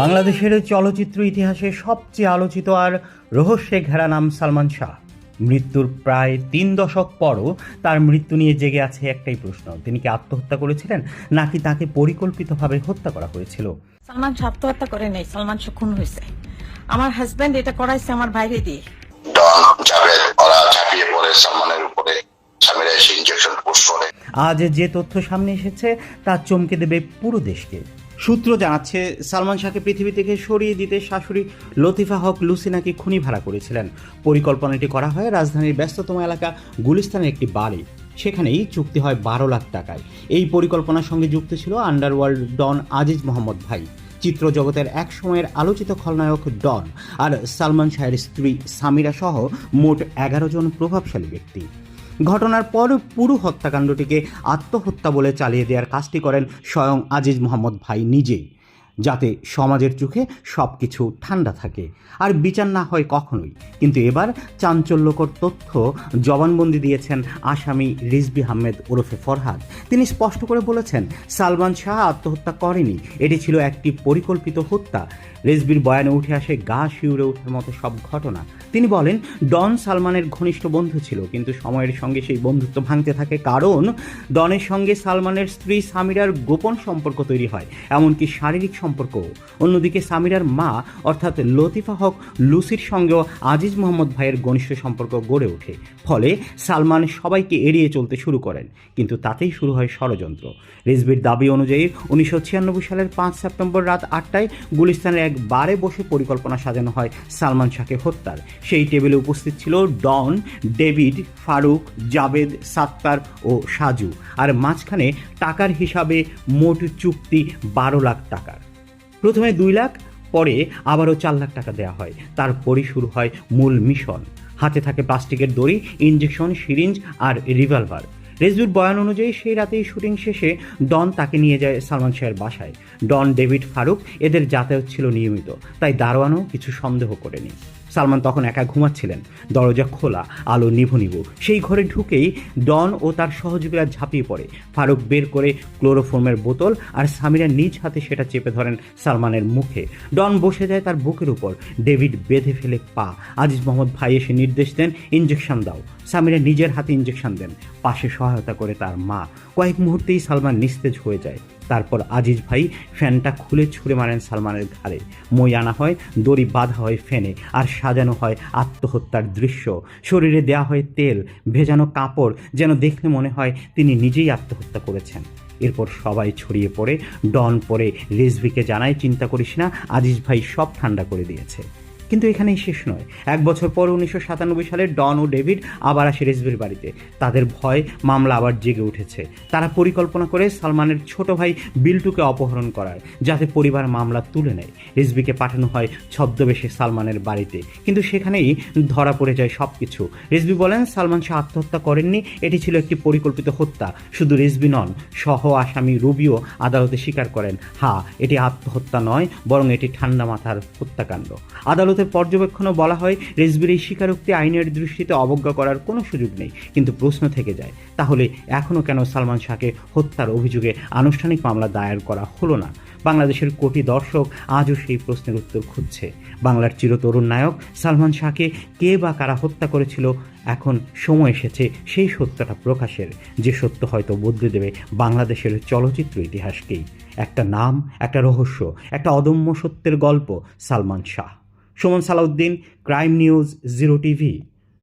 বাংলাদেশের চলচ্চিত্র ইতিহাসে সবচেয়ে আলোচিত আর রহস্যে ঘেরা নাম সালমান শাহ। মৃত্যুর প্রায় তিন দশক পরও তার মৃত্যু নিয়ে জেগে আছে একটাই প্রশ্ন। তিনি কি আত্মহত্যা করেছিলেন নাকি তাকে পরিকল্পিতভাবে হত্যা করা হয়েছিল? সালমান শাহ আত্মহত্যা করে নেই সালমান শাহ খুন হয়েছে। আমার হাজবেন্ড এটা করাইছে আমার বাইরে দিয়ে ডন জাভেদ ওরা ঝাঁপিয়ে পড়ে সালমানের উপরে স্বামীরা এসে ইঞ্জেকশন পুশ করে আজ যে তথ্য সামনে এসেছে, তা চমকে দেবে পুরো দেশকে। সূত্র জানাচ্ছে, সালমান শাহকে পৃথিবী থেকে সরিয়ে দিতে শাশুড়ি লতিফা হক লুসিনাকে খুনি ভাড়া করেছিলেন। পরিকল্পনাটি করা হয় রাজধানীর ব্যস্ততম এলাকা গুলিস্তানের একটি বাড়ি। সেখানেই চুক্তি হয় বারো লাখ টাকায়। এই পরিকল্পনার সঙ্গে যুক্ত ছিল আন্ডারওয়ার্ল্ড ডন আজিজ মোহাম্মদ ভাই। চিত্র জগতের এক সময়ের আলোচিত খলনায়ক ডন আর সালমান শাহের স্ত্রী সামিরা সহ মোট এগারো জন প্রভাবশালী ব্যক্তি। ঘটনার পর পুরো হত্যাকাণ্ডটিকে আত্মহত্যা বলে চালিয়ে দেওয়ার কাজটি করেন স্বয়ং আজিজ মোহাম্মদ ভাই নিজেই। যাতে সমাজের চোখে সব কিছু ঠান্ডা থাকে। আর বিচার না হয় কখনোই। কিন্তু এবার চাঞ্চল্যকর তথ্য জবানবন্দি দিয়েছেন আসামি রিজবি আহমেদ ওরফে ফরহাদ। তিনি স্পষ্ট করে বলেছেন, সালমান শাহ আত্মহত্যা করেনি। এটি ছিল একটি পরিকল্পিত হত্যা। রেজবির বয়ানে উঠে আসে গা শিউরে ওঠার মতো সব ঘটনা। তিনি বলেন, ডন সালমানের ঘনিষ্ঠ বন্ধু ছিল, কিন্তু সময়ের সঙ্গে সেই বন্ধুত্ব ভাঙতে থাকে কারণ, ডনের সঙ্গে সালমানের স্ত্রী সামিরার গোপন সম্পর্ক তৈরি হয়। এমনকি শারীরিক সম্পর্ক। অন্যদিকে সামিরার মা, অর্থাৎ লতিফা হক, লুসির সঙ্গেও আজিজ মোহাম্মদ ভাইয়ের ঘনিষ্ঠ সম্পর্ক গড়ে ওঠে। ফলে সালমান সবাইকে এড়িয়ে চলতে শুরু করেন, কিন্তু তাতেই শুরু হয় ষড়যন্ত্র। রিজবির দাবি অনুযায়ী উনিশশো ছিয়ানব্বই সালের পাঁচ সেপ্টেম্বর রাত আটটায় গুলিস্তানের এক বারে বসে পরিকল্পনা সাজানো হয় সালমান শাহকে হত্যার। সেই টেবিলে উপস্থিত ছিল ডন, ডেভিড, ফারুক জাবেদ সাত্তার ও সাজু। আর মাঝখানে টাকার হিসাবে মোট চুক্তি বারো লাখ টাকার। প্রথমে দুই লাখ, পরে আবারও চার লাখ টাকা দেওয়া হয়। তারপরই শুরু হয় মূল মিশন। হাতে থাকে প্লাস্টিকের দড়ি ইঞ্জেকশন সিরিঞ্জ আর রিভলভার। রেজুর বয়ান অনুযায়ী সেই রাতেই শুটিং শেষে ডন তাকে নিয়ে যায় সালমান শাহের বাসায়। ডন, ডেভিড ফারুক এদের যাতায়াত ছিল নিয়মিত, তাই দারোয়ানও কিছু সন্দেহ করেনি। সালমান তখন একা ঘুমাচ্ছিলেন। দরজা খোলা, আলো নিভু নিভু। সেই ঘরে ঢুকেই ডন ও তার সহযোগীরা ঝাঁপিয়ে পড়ে। ফারুক বের করে ক্লোরোফর্মের বোতল আর সামিরা নিজ হাতে সেটা চেপে ধরেন সালমানের মুখে। ডন বসে যায় তার বুকের উপর। ডেভিড বেঁধে ফেলে পা। আজিজ মোহাম্মদ ভাই এসে নির্দেশ দেন ইঞ্জেকশন দাও। সামিরা নিজের হাতে ইঞ্জেকশন দেন। পাশে সহায়তা করে তার মা। কয়েক মুহূর্তেই সালমান নিস্তেজ হয়ে যায়। তারপর আজিজ ভাই ফ্যানটা খুলে ছুঁড়ে মারেন সালমানের ঘাড়ে। মই আনা হয়, দড়ি বাঁধা হয় ফ্যানে, আর সাজানো হয় আত্মহত্যার দৃশ্য। শরীরে দেয়া হয় তেল, ভেজানো কাপড়, যেন দেখলে মনে হয় তিনি নিজেই আত্মহত্যা করেছেন। এরপর সবাই ছড়িয়ে পড়ে, ডন পরে রিজভিকে জানায়, চিন্তা করিস না, আজিজ ভাই সব ঠান্ডা করে দিয়েছে। কিন্তু এখানেই শেষ নয়। এক বছর পর উনিশশো সাতানব্বই সালে ডন ও ডেভিড আবার আসে রেজবির বাড়িতে। তাদের ভয়, মামলা আবার জেগে উঠেছে। তারা পরিকল্পনা করে সালমানের ছোট ভাই বিল্টুকে অপহরণ করার যাতে পরিবার মামলা তুলে নেয়। রিজবিকে পাঠানো হয় ছদ্মবেশে সালমানের বাড়িতে। কিন্তু সেখানেই ধরা পড়ে যায় সব কিছু রিজবি বলেন, সালমান শাহ আত্মহত্যা করেননি, এটি ছিল একটি পরিকল্পিত হত্যা। শুধু রিজবি নন, সহ আসামি রুবিও আদালতে স্বীকার করেন হ্যাঁ এটি আত্মহত্যা নয়, বরং এটি ঠান্ডা মাথার হত্যাকাণ্ড। আদালতের পর্যবেক্ষণে বলা হয়, রেজবির এই স্বীকারোক্তি আইনের দৃষ্টিতে অবজ্ঞা করার কোনো সুযোগ নেই। কিন্তু প্রশ্ন থেকে যায়, তাহলে এখনও কেন সালমান শাহকে হত্যার অভিযোগে আনুষ্ঠানিক মামলা দায়ের করা হলো না? বাংলাদেশের কোটি দর্শক আজও সেই প্রশ্নের উত্তর খুঁজছে। বাংলার চিরতরুণ নায়ক সালমান শাহকে কে বা কারা হত্যা করেছিল? এখন সময় এসেছে সেই সত্যটা প্রকাশের। যে সত্য হয়তো বদলে দেবে বাংলাদেশের চলচ্চিত্র ইতিহাসকেই। একটা নাম, একটা রহস্য, একটা অদম্য সত্যের গল্প Salman Shah. Suman Salauddin crime news zero TV.